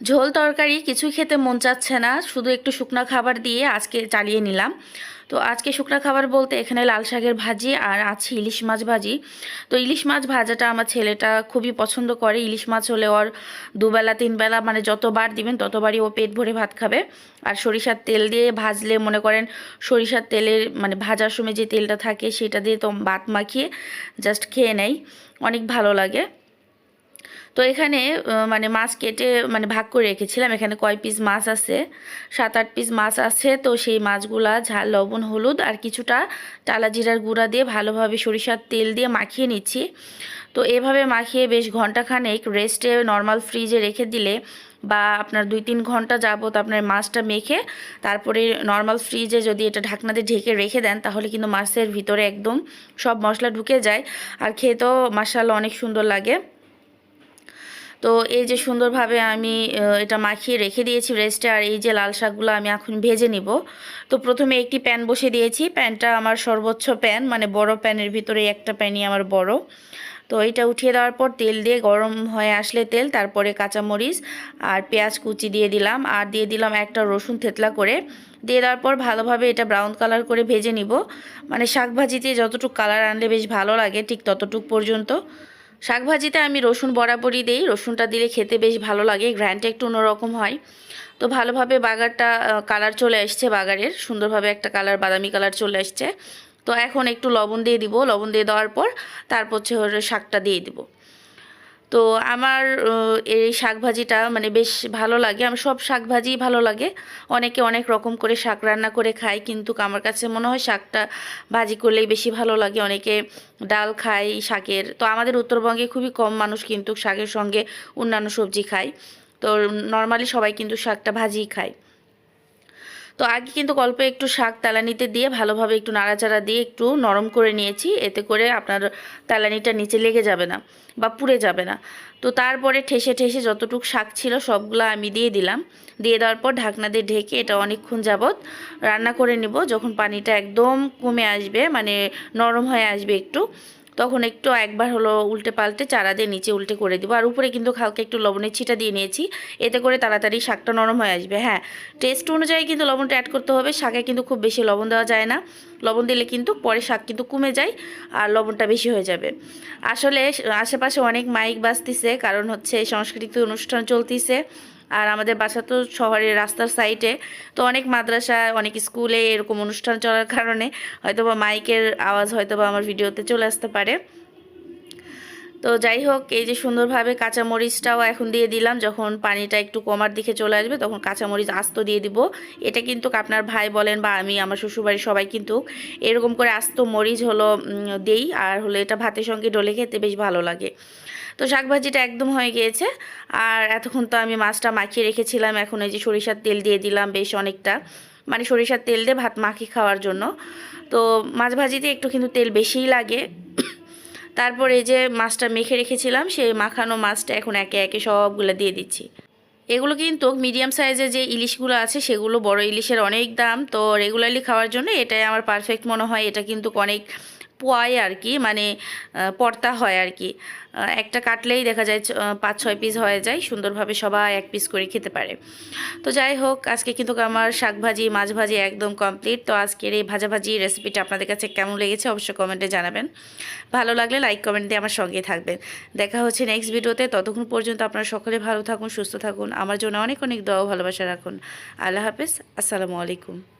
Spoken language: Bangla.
ঝোল তরকারি কিছুই খেতে মন চাচ্ছে না, শুধু একটু শুকনো খাবার দিয়ে আজকে চালিয়ে নিলাম। তো আজকে শুকনো খাবার বলতে এখানে লাল শাকের ভাজি আর আছে ইলিশ মাছ ভাজি। তো ইলিশ মাছ ভাজাটা আমার ছেলেটা খুবই পছন্দ করে। ইলিশ মাছ হলে ওর দুবেলা, তিনবেলা মানে যতবার দিবেন ততবারই ও পেট ভরে ভাত খাবে। আর সরিষার তেল দিয়ে ভাজলে মনে করেন সরিষার তেলের মানে ভাজার সময় যে তেলটা থাকে সেটা দিয়ে তো ভাত মাখিয়ে জাস্ট খেয়ে নেয় অনেক ভালো লাগে। তো এখানে মানে মাছ কেটে মানে ভাগ করে রেখেছিলাম। এখানে কয় পিস মাছ আছে? সাত, আট পিস মাছ আছে। তো সেই মাছগুলা ঝাল, লবণ, হলুদ আর কিছুটা টালা জিরার গুঁড়া দিয়ে ভালোভাবে সরিষার তেল দিয়ে মাখিয়ে নিচ্ছি। তো এভাবে মাখিয়ে বেশ ঘন্টাখানেক রেস্টে নর্মাল ফ্রিজে রেখে দিলে বা আপনার দুই, তিন ঘণ্টা যাবত আপনার মাছটা মেখে তারপরে নর্মাল ফ্রিজে যদি এটা ঢাকনাতে ঢেকে রেখে দেন, তাহলে কিন্তু মাছের ভিতরে একদম সব মশলা ঢুকে যায়। আর খেতেও মাসাল্লা অনেক সুন্দর লাগে। তো এই যে সুন্দরভাবে আমি এটা মাখিয়ে রেখে দিয়েছি রেস্টে আর এই যে লাল শাকগুলো আমি এখন ভেজে নিব। তো প্রথমে একটি প্যান বসে দিয়েছি। প্যানটা আমার সর্বোচ্চ প্যান মানে বড় প্যানের ভিতরে একটা প্যানই আমার বড়। তো এটা উঠিয়ে দেওয়ার পর তেল দিয়ে গরম হয়ে আসলে তেল, তারপরে কাঁচামরিচ আর পেঁয়াজ কুচি দিয়ে দিলাম। আর দিয়ে দিলাম একটা রসুন থেতলা করে। দিয়ে দেওয়ার পর ভালোভাবে এটা ব্রাউন কালার করে ভেজে নিব। মানে শাক ভাজিতে যতটুকু কালার আনলে বেশ ভালো লাগে, ঠিক ততটুক পর্যন্ত। শাক ভাজিতে আমি রসুন বরাবরই দিই। রসুনটা দিলে খেতে বেশ ভালো লাগে, গ্র্যান্ডটা একটু অন্যরকম হয়। তো ভালোভাবে বাগারটা কালার চলে আসছে বাগারের, সুন্দরভাবে একটা কালার, বাদামি কালার চলে আসছে। তো এখন একটু লবণ দিয়ে দিব। লবণ দিয়ে দেওয়ার পর তারপর হচ্ছে শাকটা দিয়ে দিব। তো আমার এই শাক ভাজিটা মানে বেশ ভালো লাগে। আমার সব শাক ভাজিই ভালো লাগে। অনেকে অনেক রকম করে শাক রান্না করে খায়, কিন্তু আমার কাছে মনে হয় শাকটা ভাজি করলেই বেশি ভালো লাগে। অনেকে ডাল খায় শাকের। তো আমাদের উত্তরবঙ্গে খুবই কম মানুষ কিন্তু শাকের সঙ্গে অন্যান্য সবজি খায়। তো নর্মালি সবাই কিন্তু শাকটা ভাজিই খায়। তো আগে কিন্তু অল্প একটু শাক তালানিতে দিয়ে, ভালোভাবে একটু নাড়াচাড়া দিয়ে একটু নরম করে নিয়েছি। এতে করে আপনার তালানিটা নিচে লেগে যাবে না বা পুড়ে যাবে না। তো তারপরে ঠেসে ঠেসে যতটুক শাক ছিল সবগুলো আমি দিয়ে দিলাম। দিয়ে দেওয়ার পর ঢাকনা দিয়ে ঢেকে এটা অনেকক্ষণ যাবৎ রান্না করে নেব। যখন পানিটা একদম কমে আসবে মানে নরম হয়ে আসবে একটু তখন একটু একবার হলো উল্টে পাল্টে চারা দিয়ে নিচে উল্টে করে দিব। আর উপরে কিন্তু খালকে একটু লবণের ছিটা দিয়ে নিয়েছি। এতে করে তাড়াতাড়ি শাকটা নরম হয়ে আসবে হ্যাঁ। টেস্ট অনুযায়ী কিন্তু লবণটা অ্যাড করতে হবে। শাকে কিন্তু খুব বেশি লবণ দেওয়া যায় না। লবণ দিলে কিন্তু পরে শাক কিন্তু কমে যায় আর লবণটা বেশি হয়ে যাবে। আসলে আশেপাশে অনেক মাইক বাজতেছে, কারণ হচ্ছে সাংস্কৃতিক অনুষ্ঠান চলতিছে আর আমাদের বাসা তো শহরের রাস্তার সাইডে। তো অনেক মাদ্রাসা, অনেক স্কুলে এরকম অনুষ্ঠান চলার কারণে হয়তোবা মাইকের আওয়াজ হয়তোবা আমার ভিডিওতে চলে আসতে পারে। তো যাই হোক, এই যে সুন্দরভাবে কাঁচামরিচটাও এখন দিয়ে দিলাম। যখন পানিটা একটু কমার দিকে চলে আসবে, তখন কাঁচামরিচ আস্ত দিয়ে দিব। এটা কিন্তু আপনার ভাই বলেন বা আমি, আমার শ্বশুরবাড়ির সবাই কিন্তু এরকম করে আস্ত মরিচ হলো দেই। আর হলো এটা ভাতের সঙ্গে ডলে খেতে বেশ ভালো লাগে। তো শাকভাজিটা একদম হয়ে গিয়েছে। আর এতক্ষণ তো আমি মাছটা মাখিয়ে রেখেছিলাম। এখন এই যে সরিষার তেল দিয়ে দিলাম বেশ অনেকটা। মানে সরিষার তেল দিয়ে ভাত মাখিয়ে খাওয়ার জন্য। তো মাছ ভাজিতে একটু কিন্তু তেল বেশিই লাগে। তারপর এই যে মাছটা মেখে রেখেছিলাম, সেই মাখানো মাছটা এখন একে একে সবগুলো দিয়ে দিচ্ছি। এগুলো কিন্তু মিডিয়াম সাইজের যে ইলিশগুলো আছে, সেগুলো বড় ইলিশের অনেক দাম। তো রেগুলারলি খাওয়ার জন্য এটাই আমার পারফেক্ট মনে হয়। এটা কিন্তু অনেক পোয়ায় আর কি মানে পর্তা হয় আর কি। একটা কাটলেই দেখা যায় পাঁচ, ছয় পিস হয়ে যায়, সুন্দরভাবে সবাই এক পিস করে খেতে পারে। তো যাই হোক, আজকে কিন্তু আমার শাক ভাজি, মাছ ভাজি একদম কমপ্লিট তো আজকের এই ভাজা ভাজি রেসিপিটা আপনাদের কাছে কেমন লেগেছে অবশ্যই কমেন্টে জানাবেন। ভালো লাগলে লাইক কমেন্ট দিয়ে আমার সঙ্গে থাকবেন। দেখা হচ্ছে নেক্সট ভিডিওতে ততক্ষণ পর্যন্ত আপনারা সকলে ভালো থাকুন, সুস্থ থাকুন। আমার জন্য অনেক অনেক দোয়া ভালোবাসা রাখুন। আল্লাহ হাফেজ। আসসালামু আলাইকুম।